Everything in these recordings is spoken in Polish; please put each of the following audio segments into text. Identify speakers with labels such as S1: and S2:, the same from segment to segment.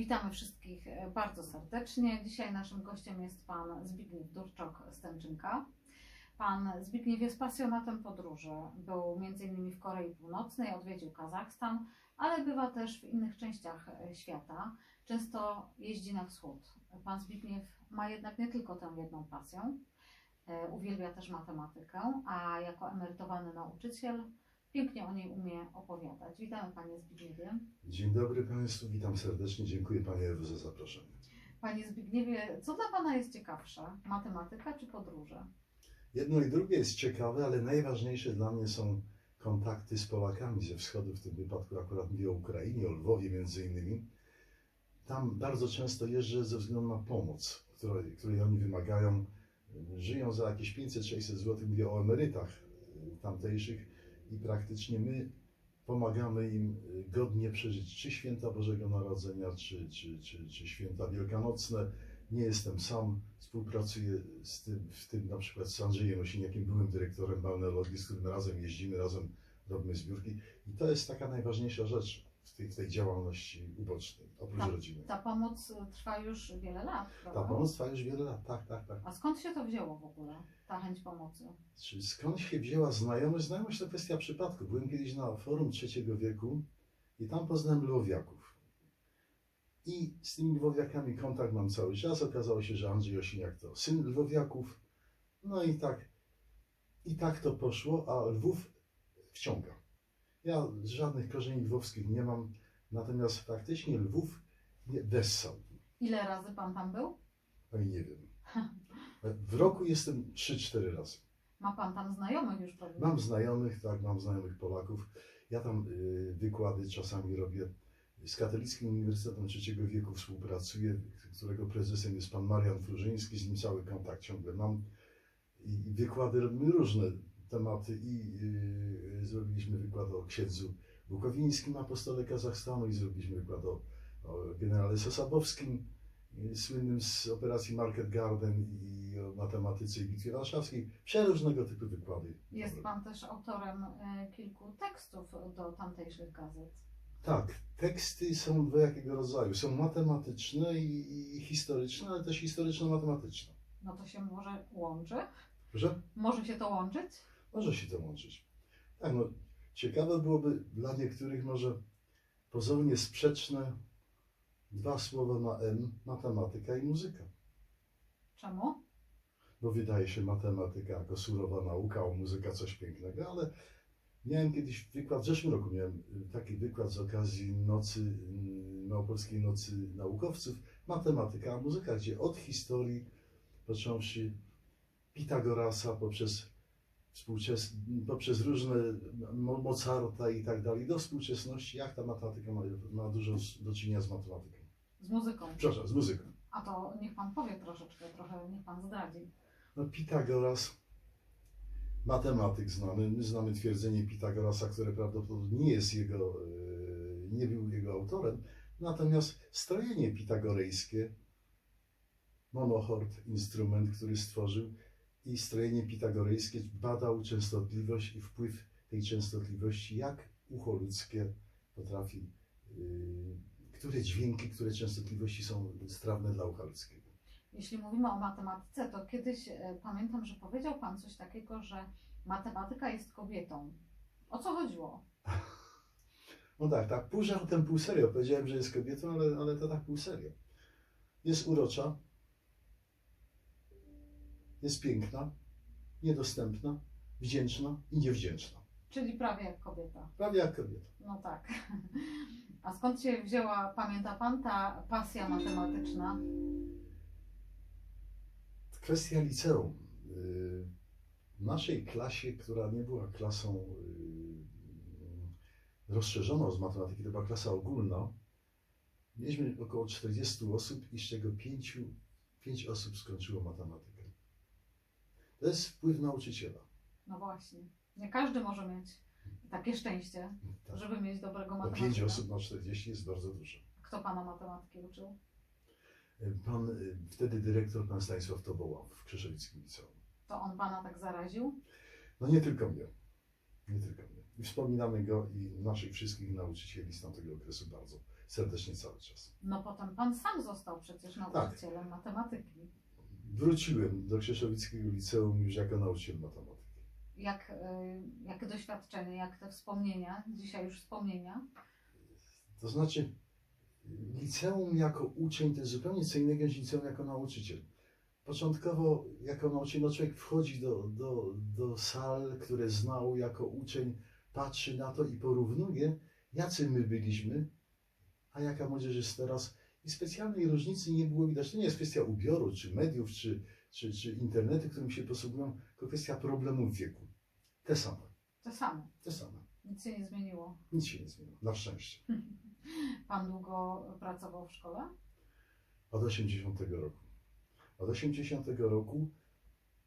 S1: Witamy wszystkich e, bardzo serdecznie. Dzisiaj naszym gościem jest pan Zbigniew Durczok z Tęczynka. Pan Zbigniew jest pasjonatem podróży. Był m.in. w Korei Północnej, odwiedził Kazachstan, ale bywa też w innych częściach e, świata. Często jeździ na wschód. Pan Zbigniew ma jednak nie tylko tę jedną pasję. E, Uwielbia też matematykę, a jako emerytowany nauczyciel pięknie o niej umie opowiadać. Witamy Panie Zbigniewie.
S2: Dzień dobry Państwu, witam serdecznie. Dziękuję Panie Ewo za zaproszenie.
S1: Panie Zbigniewie, co dla Pana jest ciekawsze? Matematyka czy podróże?
S2: Jedno i drugie jest ciekawe, ale najważniejsze dla mnie są kontakty z Polakami ze wschodu, w tym wypadku akurat mówię o Ukrainie, o Lwowie między innymi. Tam bardzo często jeżdżę ze względu na pomoc, której, której oni wymagają. Żyją za jakieś 500-600 zł, mówię o emerytach y, tamtejszych i praktycznie my pomagamy im y, godnie przeżyć czy święta Bożego Narodzenia, czy, czy, czy, czy święta wielkanocne. Nie jestem sam, współpracuję z tym, w tym na przykład z Andrzejem Osiniakiem, byłym dyrektorem balneologii, z którym razem jeździmy, razem robimy zbiórki. I to jest taka najważniejsza rzecz w tej, w tej działalności ubocznej, oprócz
S1: Tak.
S2: rodziny.
S1: Ta pomoc y, trwa już wiele lat,
S2: Ta
S1: prawda?
S2: pomoc trwa już wiele lat, tak, tak, tak.
S1: A skąd się to wzięło w ogóle, ta chęć pomocy?
S2: Czy skąd się wzięła znajomość? Znajomość to kwestia przypadku. Byłem kiedyś na forum trzeciego wieku i tam poznałem Lwowiaków. I z tymi Lwowiakami kontakt mam cały czas. Okazało się, że Andrzej Osiniak to syn Lwowiaków. No i tak, i tak to poszło, a Lwów wciąga. Ja żadnych korzeni lwowskich nie mam, natomiast faktycznie Lwów mnie wessał.
S1: Ile razy Pan tam był?
S2: I nie wiem. W roku jestem 3-4 razy.
S1: Ma Pan tam znajomych już pewnie?
S2: Mam znajomych, tak, mam znajomych Polaków. Ja tam y, wykłady czasami robię. Z Katolickim Uniwersytetem Trzeciego Wieku współpracuję, którego prezesem jest pan Marian Furzyński, z nim cały kontakt ciągle mam. I, i wykłady robimy różne tematy i y, zrobiliśmy wykład o księdzu Bukowińskim, apostole Kazachstanu i zrobiliśmy wykład o, o generale Sosabowskim, y, słynnym z operacji Market Garden i o matematyce i bitwie warszawskiej. Przeróżnego typu wykłady.
S1: Jest Pan też autorem y, kilku tekstów do tamtejszych gazet.
S2: Tak, teksty są dwojakiego rodzaju. Są matematyczne i, i historyczne, ale też historyczno-matematyczne.
S1: No to się może łączy?
S2: Proszę?
S1: Może się to łączyć?
S2: Może się to łączyć. Tak, no, ciekawe byłoby dla niektórych może pozornie sprzeczne dwa słowa na M, matematyka i muzyka.
S1: Czemu?
S2: Bo wydaje się matematyka jako surowa nauka, a muzyka coś pięknego, ale miałem kiedyś wykład, w zeszłym roku miałem y, taki wykład z okazji nocy, y, Małopolskiej Nocy Naukowców, matematyka, a muzyka, gdzie od historii, począwszy Pitagorasa poprzez poprzez różne Mo- Mozarta i tak dalej, do współczesności, jak ta matematyka ma, ma dużo do czynienia z matematyką.
S1: Z muzyką.
S2: Przepraszam, z muzyką.
S1: A to niech Pan powie troszeczkę, trochę niech Pan zdradzi.
S2: No, Pitagoras, matematyk znany, my znamy twierdzenie Pitagorasa, które prawdopodobnie nie jest jego, e, nie był jego autorem, natomiast strojenie pitagorejskie, monochord, instrument, który stworzył i strojenie pitagorejskie badał częstotliwość i wpływ tej częstotliwości, jak ucho ludzkie potrafi, e, które dźwięki, które częstotliwości są strawne dla ucha ludzkiego.
S1: Jeśli mówimy o matematyce, to kiedyś e, pamiętam, że powiedział Pan coś takiego, że matematyka jest kobietą. O co chodziło?
S2: No tak, tak, pół żartem, pół serio. Powiedziałem, że jest kobietą, ale, ale to tak pół serio. Jest urocza, jest piękna, niedostępna, wdzięczna i niewdzięczna.
S1: Czyli prawie jak kobieta.
S2: Prawie jak kobieta.
S1: No tak. A skąd się wzięła, pamięta Pan, ta pasja matematyczna?
S2: Kwestia liceum. Yy, W naszej klasie, która nie była klasą yy, rozszerzoną z matematyki, to była klasa ogólna, mieliśmy około 40 osób i z czego 5, 5 osób skończyło matematykę. To jest wpływ nauczyciela.
S1: No właśnie. Nie każdy może mieć takie szczęście,
S2: Tak.
S1: żeby mieć dobrego matematyka.
S2: 5 osób na 40 jest bardzo dużo.
S1: Kto Pana matematyki uczył?
S2: Pan, y, wtedy dyrektor, pan Stanisław Toboła w Krzeszowickim Liceum.
S1: To on Pana tak zaraził?
S2: No nie tylko mnie. Nie tylko mnie. I wspominamy go i naszych wszystkich nauczycieli z tamtego okresu bardzo serdecznie cały czas.
S1: No potem pan sam został przecież
S2: Tak.
S1: nauczycielem matematyki.
S2: Wróciłem do Krzeszowickiego Liceum już jako nauczyciel matematyki.
S1: Jak, y, jakie doświadczenie, jak te wspomnienia, dzisiaj już wspomnienia?
S2: To znaczy, liceum jako uczeń to jest zupełnie co innego niż liceum jako nauczyciel. Początkowo jako nauczyciel no człowiek wchodzi do, do, do sal, które znał jako uczeń, patrzy na to i porównuje, jacy my byliśmy, a jaka młodzież jest teraz. I specjalnej różnicy nie było widać. To nie jest kwestia ubioru, czy mediów, czy, czy, czy internetu, którym się posługują, tylko kwestia problemów wieku. Te same,
S1: To samo.
S2: te same.
S1: Nic się nie zmieniło.
S2: Nic się nie zmieniło, na szczęście.
S1: Pan długo pracował w szkole?
S2: Od 80 roku. Od 80 roku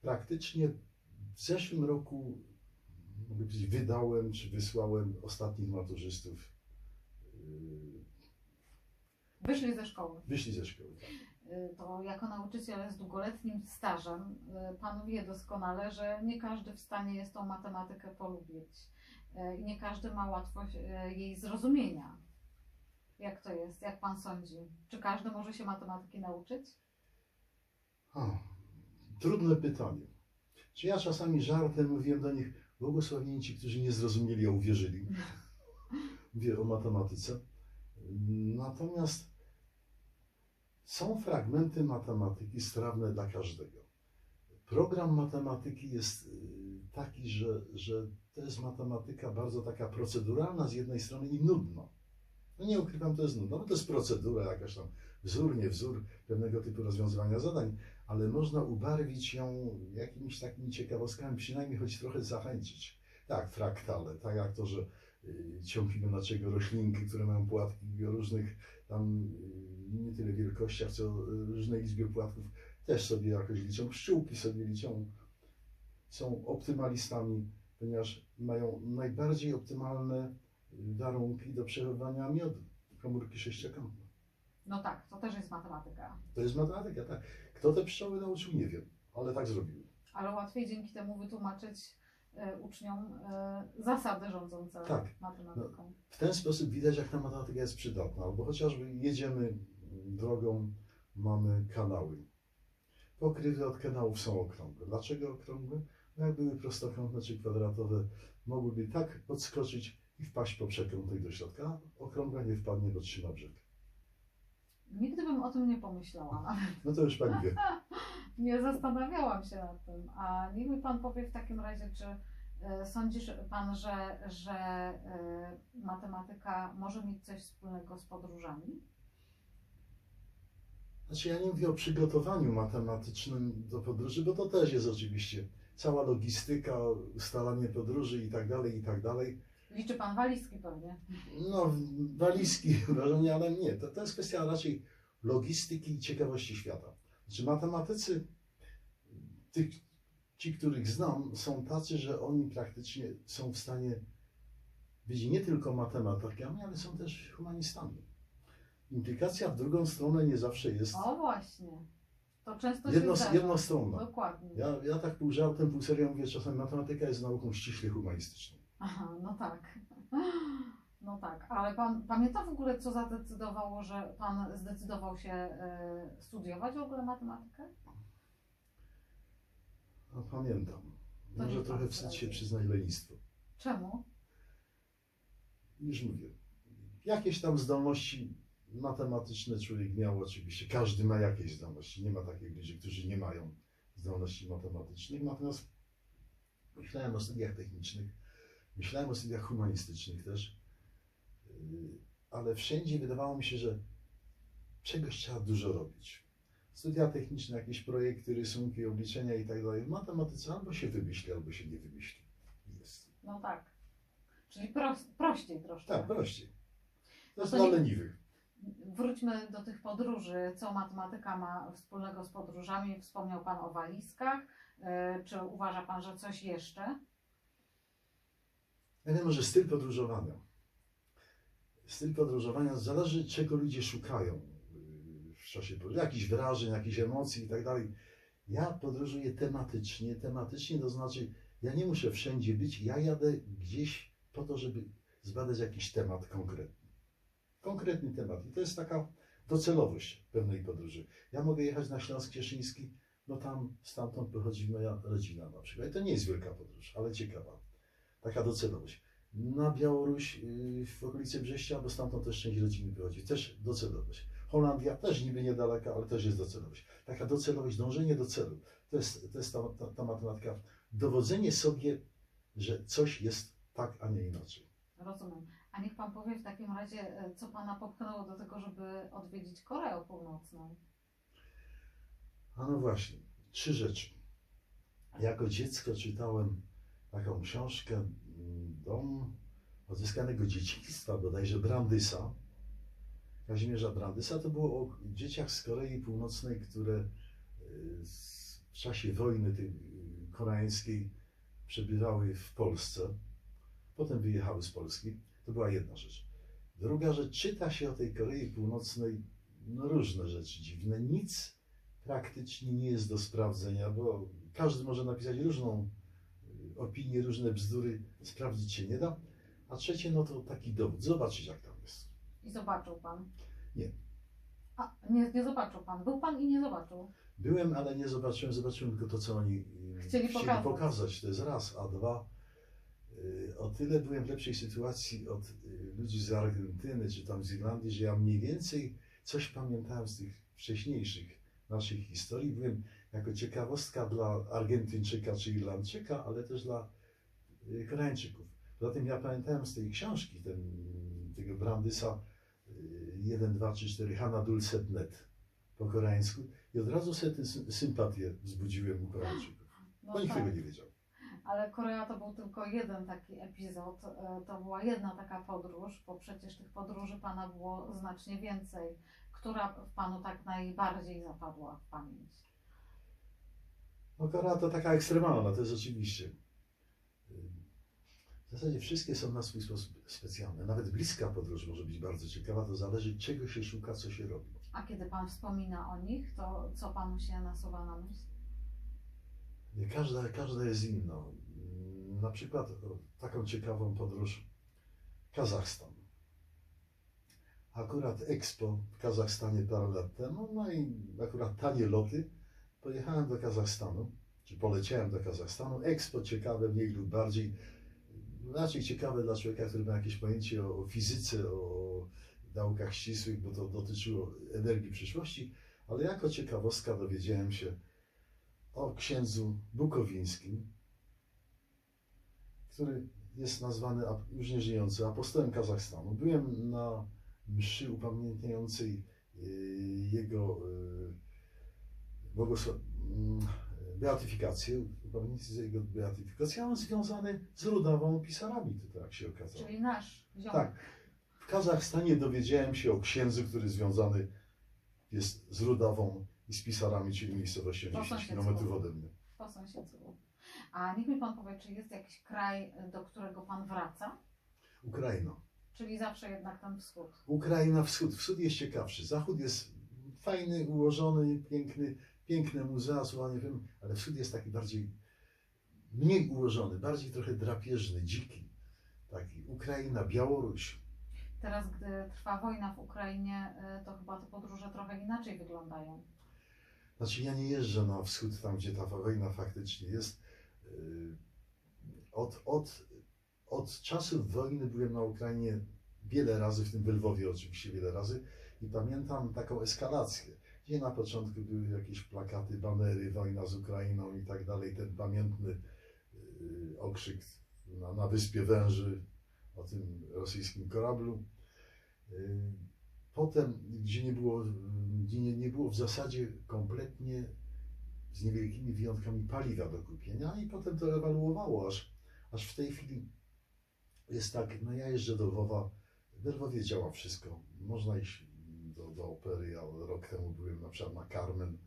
S2: praktycznie w zeszłym roku mogę powiedzieć, wydałem czy wysłałem ostatnich maturzystów.
S1: Wyszli ze szkoły.
S2: Wyszli ze szkoły. tak.
S1: Y, To jako nauczyciel z długoletnim stażem, y, pan wie doskonale, że nie każdy w stanie jest tą matematykę polubić. Y, I nie każdy ma łatwość jej zrozumienia. Jak to jest? Jak pan sądzi? Czy każdy może się matematyki nauczyć?
S2: A, trudne pytanie. Czy ja czasami żartem mówiłem do nich, błogosławieni ci, którzy nie zrozumieli, a uwierzyli. Mówię o matematyce. Natomiast są fragmenty matematyki strawne dla każdego. Program matematyki jest y, taki, że, że to jest matematyka bardzo taka proceduralna z jednej strony i nudna. No nie ukrywam, to jest nudno, bo to jest procedura, jakaś tam wzór, nie wzór pewnego typu rozwiązywania zadań, ale można ubarwić ją jakimiś takimi ciekawostkami, przynajmniej choć trochę zachęcić. Tak, fraktale, tak jak to, że y, ciąg Fibonacciego roślinki, które mają płatki o różnych tam y, nie tyle wielkościach, co różnej liczbie płatków, też sobie jakoś liczą. Pszczółki sobie liczą. Są optymalistami, ponieważ mają najbardziej optymalne y, warunki do przechowywania miodu. Komórki sześciokątne.
S1: No tak, to też jest matematyka.
S2: To jest matematyka, tak. Kto te pszczoły nauczył, nie wiem, ale tak zrobiły.
S1: Ale łatwiej dzięki temu wytłumaczyć uczniom y, zasady rządzące
S2: Tak.
S1: matematyką.
S2: W ten sposób widać, jak ta matematyka jest przydatna. Albo chociażby jedziemy drogą, mamy kanały. Pokrywy od kanałów są okrągłe. Dlaczego okrągłe? No jak były prostokątne czy kwadratowe, mogłyby tak podskoczyć i wpaść po przekrętej do środka. a Okrągła nie wpadnie, bo trzyma brzeg.
S1: Nigdy bym o tym nie pomyślała.
S2: No to już pani wie.
S1: Nie zastanawiałam się nad tym. A niech mi Pan powie w takim razie, czy e, sądzisz Pan, że, że e, matematyka może mieć coś wspólnego z podróżami?
S2: Znaczy ja nie mówię o przygotowaniu matematycznym do podróży, bo to też jest oczywiście cała logistyka, ustalanie podróży i tak dalej, i tak dalej.
S1: Liczy Pan walizki pewnie.
S2: No, walizki, wrażenie, ale nie. To, to jest kwestia raczej logistyki i ciekawości świata. Znaczy matematycy, tych, ci, których znam, są tacy, że oni praktycznie są w stanie być nie tylko matematykami, ale są też humanistami. Implikacja w drugą stronę nie zawsze jest
S1: O właśnie. To często
S2: jedno,
S1: się
S2: jednostronna.
S1: Dokładnie.
S2: Ja, ja tak pół żartem, pół serio mówię, czasami matematyka jest nauką ściśle humanistyczną.
S1: Aha, no tak. No tak, ale pan pamięta w ogóle, co zadecydowało, że pan zdecydował się e, studiować w ogóle matematykę?
S2: A pamiętam.
S1: To
S2: Może
S1: nie
S2: trochę
S1: pan
S2: wstyd się przyznać lenistwo.
S1: Czemu?
S2: Już mówię. Jakieś tam zdolności matematyczne człowiek miał oczywiście. Każdy ma jakieś zdolności. Nie ma takich ludzi, którzy nie mają zdolności matematycznych. Natomiast myślałem o studiach technicznych, myślałem o studiach humanistycznych też, ale wszędzie wydawało mi się, że czegoś trzeba dużo robić. Studia techniczne, jakieś projekty, rysunki, obliczenia i tak dalej. W matematyce albo się wymyśli, albo się nie wymyśli. Jest.
S1: No tak. Czyli prościej troszkę.
S2: Tak, prościej. Jest
S1: to
S2: dla leniwych.
S1: Wróćmy do tych podróży. Co matematyka ma wspólnego z podróżami? Wspomniał Pan o walizkach. E, Czy uważa Pan, że coś jeszcze?
S2: Ja wiem, że styl podróżowania. Styl podróżowania zależy, czego ludzie szukają yy, w czasie podróży. Jakichś wrażeń, jakichś emocji i tak dalej. Ja podróżuję tematycznie. Tematycznie to znaczy, Ja nie muszę wszędzie być, ja jadę gdzieś po to, żeby zbadać jakiś temat konkretny. Konkretny temat. I to jest taka docelowość pewnej podróży. Ja mogę jechać na Śląsk Cieszyński, no tam stamtąd pochodzi moja rodzina na przykład. I to nie jest wielka podróż, ale ciekawa. Taka docelowość. Na Białoruś yy, w okolicy Brześcia, bo stamtąd też część rodziny pochodzi. Też docelowość. Holandia też niby niedaleka, ale też jest docelowość. Taka docelowość, dążenie do celu. To jest, to jest ta, ta, ta matematyka. Dowodzenie sobie, że coś jest tak, a nie inaczej.
S1: Rozumiem. A niech Pan powie w takim razie, e, co Pana popchnęło do tego, żeby odwiedzić Koreę Północną?
S2: A no właśnie, trzy rzeczy. Jako dziecko czytałem taką książkę mm, Dom odzyskanego dzieciństwa, bodajże Brandysa. Kazimierza Brandysa to było o dzieciach z Korei Północnej, które y, w czasie wojny tej y, koreańskiej przebywały w Polsce. Potem wyjechały z Polski. To była jedna rzecz. Druga rzecz, czyta się o tej Korei Północnej no, różne rzeczy dziwne. Nic praktycznie nie jest do sprawdzenia, bo każdy może napisać różną opinię, różne bzdury, sprawdzić się nie da. A trzecie, no to taki dowód, zobaczyć jak tam jest.
S1: I zobaczył Pan?
S2: Nie.
S1: A, nie, nie zobaczył Pan. Był Pan i nie zobaczył.
S2: Byłem, ale nie zobaczyłem, zobaczyłem tylko to, co oni y,
S1: Chcieli pokazać.
S2: To jest raz, a dwa, y, o tyle byłem w lepszej sytuacji od y, ludzi z Argentyny czy tam z Irlandii, że ja mniej więcej coś pamiętałem z tych wcześniejszych naszych historii. Byłem jako ciekawostka dla Argentyńczyka czy Irlandczyka, ale też dla y, Koreańczyków. Poza tym ja pamiętałem z tej książki, ten, tego Brandysa y, 1, 2, 3, 4, Hanna Dulcet Net po koreańsku i od razu sobie tę sy- sympatię wzbudziłem u Koreańczyków.
S1: No
S2: Bo nikt
S1: tak.
S2: tego nie wiedział.
S1: Ale Korea to był tylko jeden taki epizod, e, to była jedna taka podróż, bo przecież tych podróży Pana było znacznie więcej. Która w Panu tak najbardziej zapadła w pamięć?
S2: No Korea to taka ekstremalna, to jest oczywiście. W zasadzie wszystkie są na swój sposób specjalne. Nawet bliska podróż może być bardzo ciekawa, to zależy czego się szuka, co się robi.
S1: A kiedy Pan wspomina o nich, to co Panu się nasuwa na myśl?
S2: Nie, Każda, każda jest inna. Na przykład taką ciekawą podróż Kazachstan. Akurat Expo w Kazachstanie parę lat temu, no i akurat tanie loty. Pojechałem do Kazachstanu, czy poleciałem do Kazachstanu. Expo ciekawe mniej lub bardziej, raczej ciekawe dla człowieka, który ma jakieś pojęcie o, fizyce, o naukach ścisłych, bo to dotyczyło energii przyszłości, ale jako ciekawostka dowiedziałem się o księdzu Bukowińskim, który jest nazwany już nieżyjący apostołem Kazachstanu. Byłem na mszy upamiętniającej y, jego y, błogosław... mm, beatyfikację, upamiętniającej jego beatyfikację, a on związany z Rudawą Pisarami, to tak się okazało.
S1: Czyli nasz ziomek.
S2: Tak. W Kazachstanie dowiedziałem się o księdzu, który związany jest z Rudawą i z Pisarami, czyli miejscowością
S1: Po
S2: 10
S1: sąsiedztwu.
S2: km ode mnie.
S1: Po sąsiedztwu. A niech mi Pan powie, czy jest jakiś kraj, do którego Pan wraca?
S2: Ukraina.
S1: Czyli zawsze jednak ten wschód.
S2: Ukraina, wschód. Wschód jest ciekawszy. Zachód jest fajny, ułożony, piękny, piękne muzea, słowa nie wiem, ale wschód jest taki bardziej mniej ułożony, bardziej trochę drapieżny, dziki. Taki Ukraina, Białoruś.
S1: Teraz, gdy trwa wojna w Ukrainie, y, to chyba te podróże trochę inaczej wyglądają.
S2: Znaczy ja nie jeżdżę na wschód, tam gdzie ta wojna faktycznie jest. Yy, Od, od, od czasów wojny byłem na Ukrainie wiele razy, w tym w Lwowie oczywiście wiele razy i pamiętam taką eskalację, gdzie na początku były jakieś plakaty, banery, wojna z Ukrainą i tak dalej, ten pamiętny yy, okrzyk na, na Wyspie Węży o tym rosyjskim korablu. Yy, Potem, gdzie nie było, gdzie nie, nie było w zasadzie kompletnie z niewielkimi wyjątkami paliwa do kupienia i potem to ewaluowało, aż, aż w tej chwili jest tak, no ja jeżdżę do Lwowa, w Lwowie działa wszystko, można iść do, do opery, ja rok temu byłem na przykład na Carmen,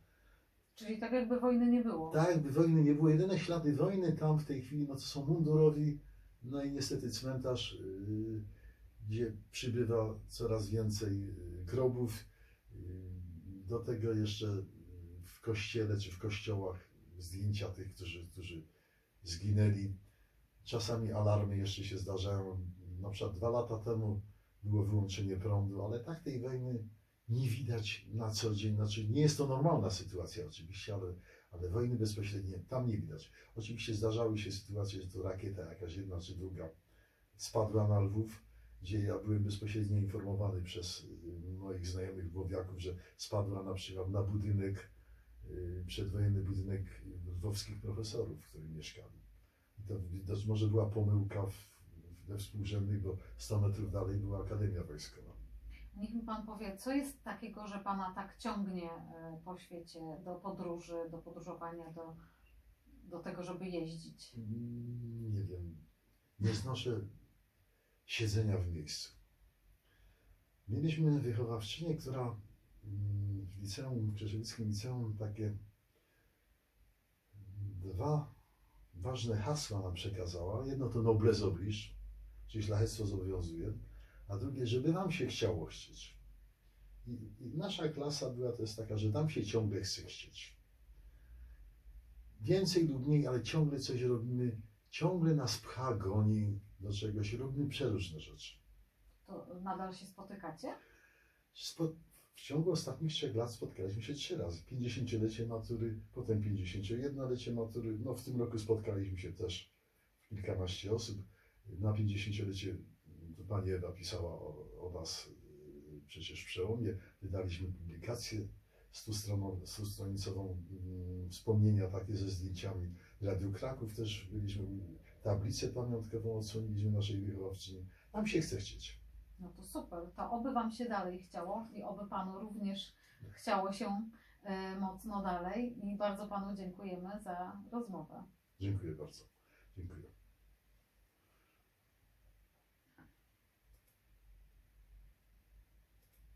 S1: Czyli tak jakby wojny nie było.
S2: tak jakby wojny nie było, jedyne ślady wojny tam w tej chwili, no to są mundurowi, no i niestety cmentarz, yy, gdzie przybywa coraz więcej yy, grobów. Yy, do tego jeszcze yy, w kościele czy w kościołach zdjęcia tych, którzy, którzy zginęli. Czasami alarmy jeszcze się zdarzają. Na przykład dwa lata temu było wyłączenie prądu, ale tak tej wojny nie widać na co dzień. Znaczy, nie jest to normalna sytuacja oczywiście, ale, ale wojny bezpośrednie tam nie widać. Oczywiście zdarzały się sytuacje, że to rakieta jakaś jedna czy druga spadła na Lwów, gdzie ja byłem bezpośrednio informowany przez y, moich znajomych lwowiaków, że spadła na przykład na budynek, y, przedwojenny budynek lwowskich profesorów, w którym mieszkali. I to, widać, może była pomyłka w, we współrzędnych, bo 100 metrów dalej była Akademia Wojskowa.
S1: Niech mi Pan powie, co jest takiego, że Pana tak ciągnie e, po świecie do podróży, do podróżowania, do, do tego, żeby jeździć?
S2: Mm, Nie wiem, nie znoszę siedzenia w miejscu. Mieliśmy wychowawczynię, która mm, w liceum, w Krzeszowickim liceum takie dwa ważne hasła nam przekazała. Jedno to noblesse oblige, czyli szlachectwo zobowiązuje, a drugie, żeby nam się chciało chcieć. I, I nasza klasa była to jest taka, że nam się ciągle chce chcieć. Więcej lub mniej, ale ciągle coś robimy, ciągle nas pcha, goni do czegoś, robimy przeróżne rzeczy.
S1: To nadal się spotykacie?
S2: Spo, w ciągu ostatnich trzech lat spotkaliśmy się trzy razy. 50-lecie matury, potem 51-lecie matury. No w tym roku spotkaliśmy się też kilkanaście osób. Na 50-lecie to pani Ewa pisała o, o Was y, przecież w przełomie. Wydaliśmy publikację stostronicową, mm, wspomnienia takie ze zdjęciami. W Radiu Kraków też byliśmy, tablicę pamiątkową odsłoniliśmy naszej wychowawczyni. Nam się chce chcieć.
S1: No to super, to oby Wam się dalej chciało i oby Panu również chciało się e, mocno dalej i bardzo Panu dziękujemy za rozmowę.
S2: Dziękuję bardzo. Dziękuję.